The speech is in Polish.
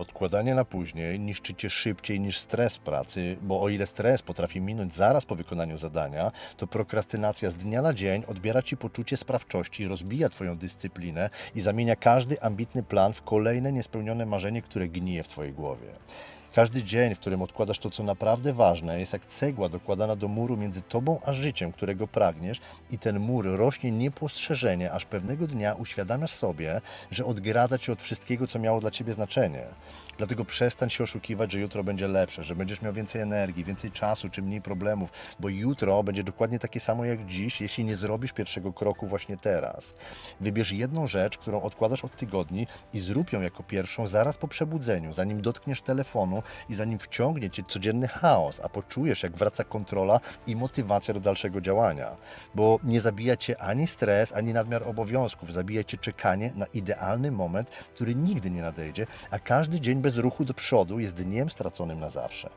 Odkładanie na później niszczy cię szybciej niż stres pracy, bo o ile stres potrafi minąć zaraz po wykonaniu zadania, to prokrastynacja z dnia na dzień odbiera ci poczucie sprawczości, rozbija twoją dyscyplinę i zamienia każdy ambitny plan w kolejne niespełnione marzenie, które gnije w twojej głowie. Każdy dzień, w którym odkładasz to, co naprawdę ważne, jest jak cegła dokładana do muru między tobą a życiem, którego pragniesz, i ten mur rośnie niepostrzeżenie, aż pewnego dnia uświadamiasz sobie, że odgradza cię od wszystkiego, co miało dla ciebie znaczenie. Dlatego przestań się oszukiwać, że jutro będzie lepsze, że będziesz miał więcej energii, więcej czasu czy mniej problemów, bo jutro będzie dokładnie takie samo jak dziś, jeśli nie zrobisz pierwszego kroku właśnie teraz. Wybierz jedną rzecz, którą odkładasz od tygodni i zrób ją jako pierwszą zaraz po przebudzeniu, zanim dotkniesz telefonu i zanim wciągnie cię codzienny chaos, a poczujesz, jak wraca kontrola i motywacja do dalszego działania. Bo nie zabija cię ani stres, ani nadmiar obowiązków, zabija cię czekanie na idealny moment, który nigdy nie nadejdzie, a każdy dzień bez ruchu do przodu jest dniem straconym na zawsze.